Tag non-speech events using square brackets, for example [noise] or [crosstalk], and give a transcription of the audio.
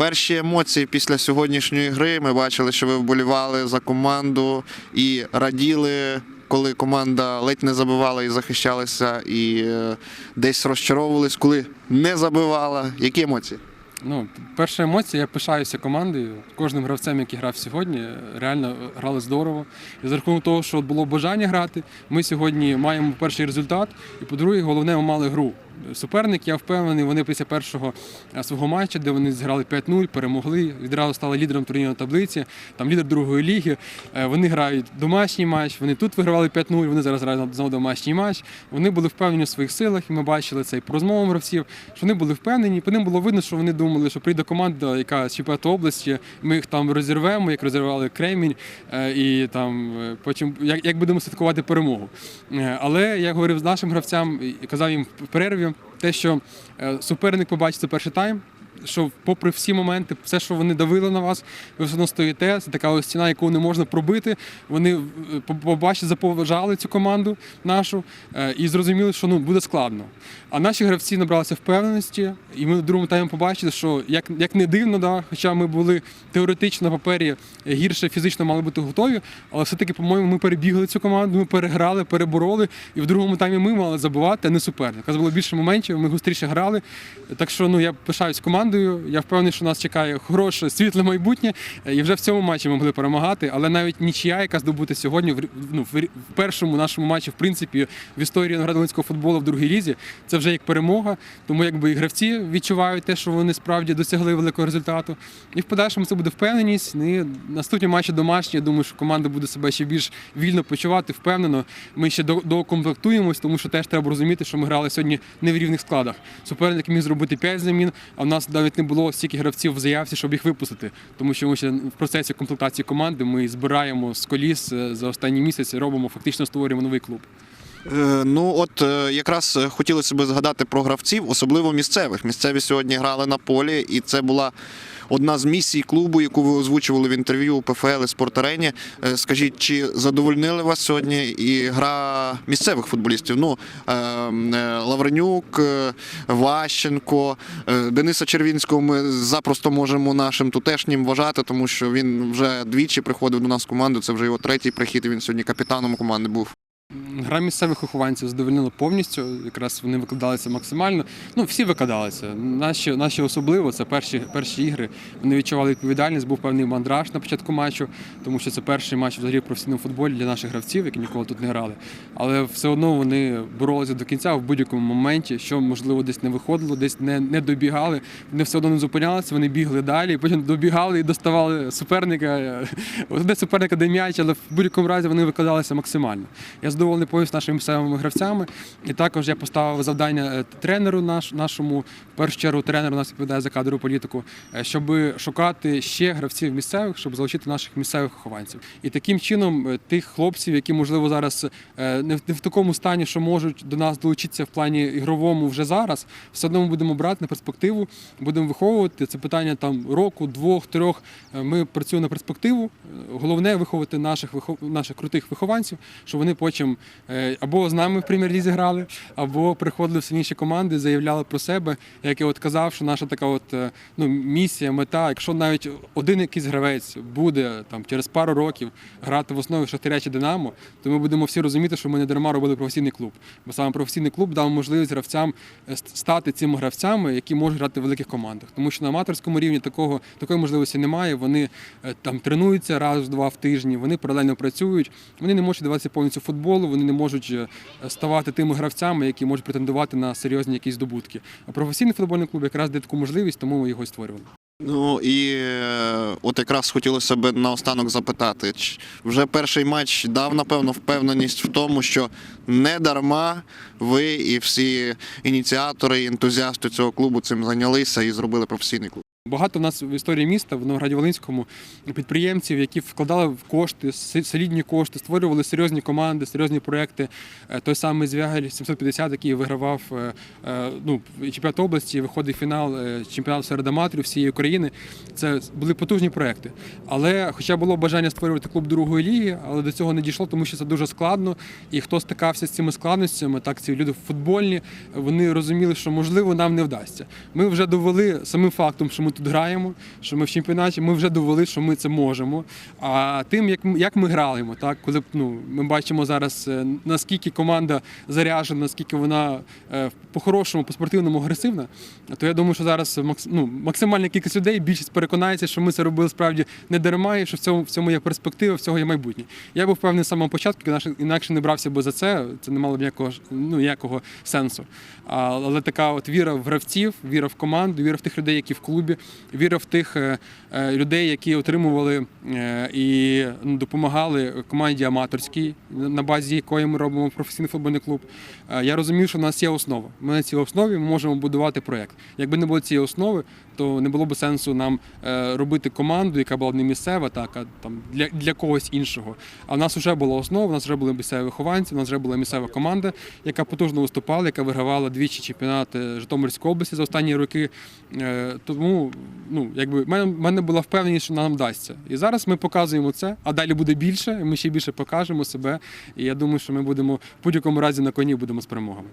перші емоції після сьогоднішньої гри. Ми бачили, що ви вболівали за команду і раділи, коли команда ледь не забивала і захищалася, і е, десь розчаровувались, коли не забивала. Які емоції? Ну, перша емоція, я пишаюся командою, кожним гравцем, який грав сьогодні, реально грали здорово. І за рахунок того, що було бажання грати, ми сьогодні маємо перший результат. І по-друге, головне, ми мали гру. Суперник, я впевнений, вони після першого е, свого матчу, де вони зіграли 5-0, перемогли, відразу стали лідером турнірної таблиці, там лідер другої ліги. Е, Вони грають домашній матч, вони тут вигравали 5-0, вони зараз грають знову домашній матч. Вони були впевнені в своїх силах, і ми бачили це і по розмовам гравців, що вони були впевнені. По ним було видно, що вони думали, що прийде команда, яка з чемпіонату області, ми їх там розірвемо, як розірвали Кремінь, е, і там потім як, як будемо святкувати перемогу. Але я говорив з нашим гравцям казав їм в перерві, те, що е, суперник побачить це перший тайм. Що попри всі моменти, все, що вони давили на вас, ви все одно стоїте. Це така ось стіна, яку не можна пробити. Вони е, побачили, заповажали цю команду нашу е, і зрозуміли, що ну буде складно. А наші гравці набралися впевненості, і ми в другому таймі побачили, що як, як не дивно, да, хоча ми були теоретично на папері гірше фізично мали бути готові, але все-таки, по-моєму, ми перебігли цю команду, ми переграли, перебороли, і в другому таймі ми мали забивати, а не суперник. У нас було більше моментів, ми густріше грали. Так що ну я пишаюсь командою. Я впевнений, що нас чекає хороше світле майбутнє, е, і вже в цьому матчі ми могли перемагати. Але навіть нічия, яка здобута сьогодні, ну, в першому нашому матчі, в принципі, в історії наградницького футболу в другій лізі, це вже як перемога. Тому якби і гравці відчувають те, що вони справді досягли великого результату. І в подальшому це буде впевненість. Ну, І наступні матчі домашні. Я думаю, що команда буде себе ще більш вільно почувати, впевнено. Ми ще до- докомплектуємось, тому що теж треба розуміти, що ми грали сьогодні не в рівних складах. Суперник міг зробити 5 замін, а в нас навіть не було стільки гравців в заявці, щоб їх випустити. Тому що ми ще в процесі комплектації команди ми збираємо з коліс е, за останній місяць, робимо фактично створюємо новий клуб. Е, Ну, от е, якраз хотілося б згадати про гравців, особливо місцевих. Місцеві сьогодні грали на полі, і це була одна з місій клубу, яку ви озвучували в інтерв'ю у ПФЛ і Спорт-арені. Е, Скажіть, чи задовольнили вас сьогодні і гра місцевих футболістів? Ну, е, е, Лавренюк, Ващенко, Дениса Червінського ми запросто можемо нашим тутешнім вважати, тому що він вже двічі приходив до нас в команду. Це вже його третій прихід. і Він сьогодні капітаном команди був. Гра місцевих вихованців задовольнила повністю. Якраз вони викладалися максимально. Ну, всі викладалися. Наші, наші особливо, це перші, перші ігри. Вони відчували відповідальність, був певний мандраж на початку матчу, тому що це перший матч взагалі в професійному футболі для наших гравців, які ніколи тут не грали. Але все одно вони боролися до кінця в будь-якому моменті, що можливо десь не виходило, десь не, не добігали. Вони все одно не зупинялися, вони бігли далі, потім добігали і доставали суперника. [laughs] Одне суперника де м'яч, але в будь-якому разі вони викладалися максимально. Я задоволений повністю нашими місцевими гравцями. І також я поставив завдання е, тренеру наш, нашому, в першу чергу тренер у нас відповідає за кадрову політику, е, щоб шукати ще гравців місцевих, щоб залучити наших місцевих вихованців. І таким чином е, тих хлопців, які можливо зараз не в, не в такому стані, що можуть до нас долучитися в плані ігровому вже зараз, все одно ми будемо брати на перспективу, будемо виховувати. Це питання там року, двох, трьох. Ми працюємо на перспективу. Головне виховати наших наших крутих вихованців, щоб вони потім або з нами в прем'єр-лізі грали, або приходили в сильніші команди, заявляли про себе. Як я от казав, що наша така от е, ну, місія, мета, якщо навіть один якийсь гравець буде там через пару років грати в основі Шахтаря чи Динамо, то ми будемо всі розуміти, що ми не дарма робили професійний клуб. Бо саме професійний клуб дав можливість гравцям е, стати цими гравцями, які можуть грати в великих командах. Тому що на аматорському рівні такого такої можливості немає. Вони е, там тренуються раз-два в тижні, вони паралельно працюють. Вони не можуть даватися повністю футболу, вони не можуть е, ставати тими гравцями, які можуть претендувати на серйозні якісь здобутки. А професійний футбольний клуб якраз дає таку можливість, тому ми його створювали. Ну і е, от якраз хотілося б наостанок запитати, вже перший матч дав напевно впевненість в тому, що не дарма ви і всі ініціатори, і ентузіасти цього клубу цим зайнялися і зробили професійний клуб. Багато в нас в історії міста в Новограді Волинському підприємців, які вкладали в кошти, солідні кошти, створювали серйозні команди, серйозні проекти. Е, Той самий Звягель 750, який вигравав е, е, ну, чемпіонат області, виходить фінал чемпіонату серед аматорів всієї України. Це були потужні проекти. Але, хоча було бажання створювати клуб другої ліги, але до цього не дійшло, тому що це дуже складно. І хто стикався з цими складностями, так ці люди футбольні, вони розуміли, що можливо нам не вдасться. Ми вже довели самим фактом, що ми ми тут граємо, що ми в чемпіонаті, ми вже довели, що ми це можемо. А тим, як як ми граємо, так, коли ну, ми бачимо зараз, е, наскільки команда заряджена, наскільки вона е, по-хорошому, по-спортивному агресивна, то я думаю, що зараз ну, максимальна кількість людей, більшість переконається, що ми це робили справді не дарма, і що в цьому, в цьому є перспектива, в цього є майбутнє. Я був впевнений з самого початку, інакше не брався би за це, це не мало б ніякого, ну, ніякого сенсу. Але така от віра в гравців, віра в команду, віра в тих людей, які в клубі, віра в тих е, е, людей, які отримували е, і ну, допомагали команді аматорській, на базі якої ми робимо професійний футбольний клуб. Я розумів, що в нас є основа. Ми на цій основі можемо будувати проєкт. Якби не було цієї основи, то не було б сенсу нам робити команду, яка була б не місцева, так, а там для, для когось іншого. А в нас вже була основа, у нас вже були місцеві вихованці, у нас вже була місцева команда, яка потужно виступала, яка вигравала двічі чемпіонат е, Житомирської області за останні роки. Е, Ну, якби, в мене, мене була впевненість, що нам вдасться. І зараз ми показуємо це, а далі буде більше, ми ще більше покажемо себе. І я думаю, що ми будемо в будь-якому разі на коні будемо з перемогами.